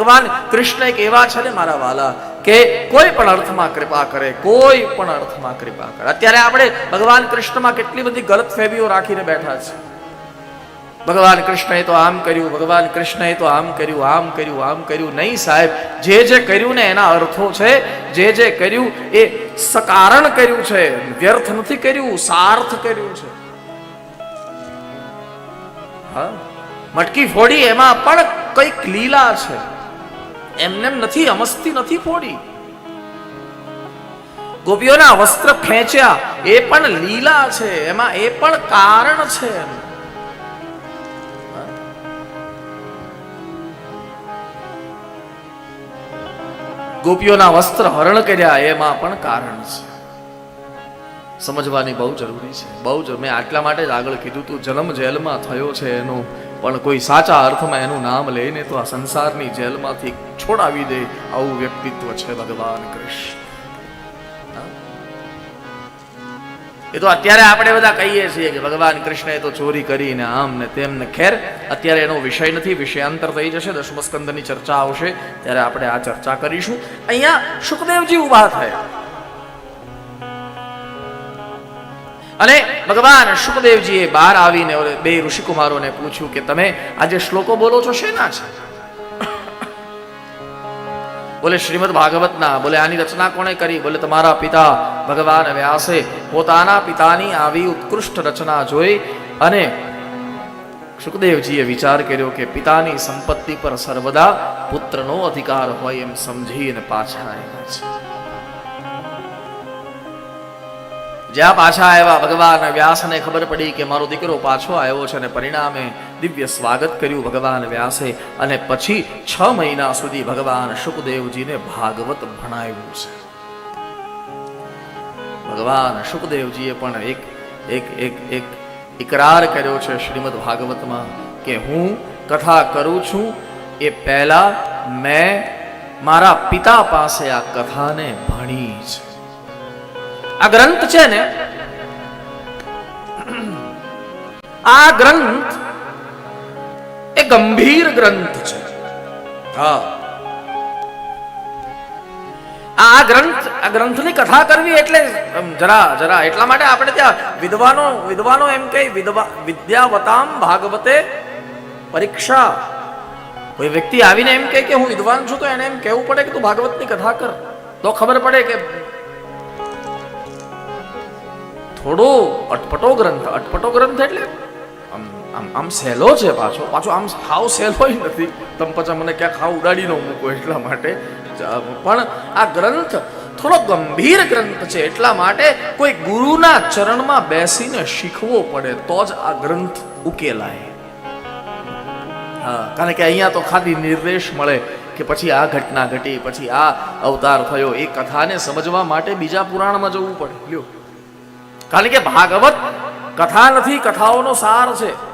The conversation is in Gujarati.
ભગવાન કૃષ્ણ એક એવા છે ને મારા વાલા, કે કોઈ પણ અર્થમાં કૃપા કરે, કોઈ પણ અર્થમાં કૃપા કરે. અત્યારે આપણે ભગવાન કૃષ્ણમાં કેટલી બધી ગલત ફેબીઓ રાખીને બેઠા છે. ભગવાન કૃષ્ણએ તો આમ કર્યું, ભગવાન કૃષ્ણએ તો આમ કર્યું આમ કર્યું આમ કર્યું. નહીં સાહેબ, જે જે કર્યું ને એના અર્થો છે, જે જે કર્યું એ સકારણ કર્યું છે, વ્યર્થ નથી કર્યું, સાર્થ કર્યું છે. હા, મટકી ફોડી એમાં પણ કંઈક લીલા છે. એમને નથી, અમસ્તી નથી ફોડી ગોપીઓના વસ્ત્ર ખેંચ્યા, એ પણ લીલા છે, એમાં એ પણ કારણ છે ગોપીઓના વસ્ત્ર હરણ કર્યા, એમાં પણ કારણ છે. સમજવાની બહુ જરૂરી છે, બહુ જ, મેં આટલા માટે જ આગળ કીધું તું, જન્મ જેલમાં થયો છે એનો. પણ કોઈ સાચા અર્થમાં એનું નામ લઈને તો આ સંસારની જેલમાંથી છોડાવી દે આવું વ્યક્તિત્વ છે ભગવાન કૃષ્ણ. એ તો અત્યારે આપણે બધા કહીએ છીએ કે ભગવાન કૃષ્ણએ તો ચોરી કરીને આમ ને તેમ ને ખેર. અત્યારે એનો વિષય નથી વિષયાંતર થઈ જશે દશમસ્કંદની ચર્ચા આવશે. ત્યારે આપણે આ ચર્ચા કરીશું. અહીંયા સુખદેવજી ઊભા થયા. અને ભગવાન સુખદેવજીએ બહાર આવીને બે ઋષિકુમારોને પૂછ્યું કે તમે આજે શ્લોકો બોલો છો, શેના છે? બોલે, શ્રીમદ ભાગવતના, બોલે, આની રચના કોણે કરી? બોલે, તમારા પિતા ભગવાન વ્યાસે પોતાના પિતાની આવી ઉત્કૃષ્ટ રચના જોઈ અને સુખદેવજીએ વિચાર કર્યો કે પિતાની સંપત્તિ પર સર્વદા પુત્રનો અધિકાર હોય એમ સમજીને પાછા આવ્યા છે. જ્યાં પાછા આવ્યા, ભગવાન વ્યાસને ખબર પડી કે મારો દીકરો પાછો આવ્યો છે અને પરિણામે દિવ્ય સ્વાગત કર્યું ભગવાન વ્યાસે અને પછી છ મહિના સુધી ભગવાન સુખદેવજીને ભાગવત ભણાવ્યું છે. ભગવાન સુખદેવજીએ પણ એક એક એક એક ઇકરાર કર્યો છે શ્રીમદ ભાગવતમાં કે હું કથા કરું છું, એ પહેલા મેં મારા પિતા પાસે આ કથાને ભણી છે આ ગ્રંથ છે ને, આ ગ્રંથ એ ગંભીર ગ્રંથ છે. હા. આ ગ્રંથ, આ ગ્રંથની કથા કરવી એટલે જરા જરા એટલા માટે આપણે ત્યાં વિદ્વાનો વિદ્વાનો એમ કહે, વિદ્વા, વિદ્યાવતામ ભાગવતે પરીક્ષા. કોઈ વ્યક્તિ આવીને એમ કહે કે હું વિદ્વાન છું, તો એને એમ કહેવું પડે કે તું ભાગવતની કથા કર. તો ખબર પડે કે થોડો અટપટો ગ્રંથ અટપટો ગ્રંથ એટલે આમ આમ આમ સહેલો છે પાછો પાછો આમ હાવ સહેલો નથી. તમે પછી મને ક્યાંક હાવ ઉડાડી ન મૂકો એટલા માટે. પણ આ ગ્રંથ થોડો ગંભીર ગ્રંથ છે એટલા માટે કોઈ ગુરુના ચરણમાં બેસીને શીખવો પડે તો જ આ ગ્રંથ ઉકેલાય. હા, કારણ કે અહીંયા તો ખાલી નિર્દેશ મળે કે પછી આ ઘટના ઘટી, પછી આ અવતાર થયો. એ કથાને સમજવા માટે બીજા પુરાણમાં જવું પડે. લ્યો. કારણ કે ભાગવત કથા નથી કથાઓનો સાર છે.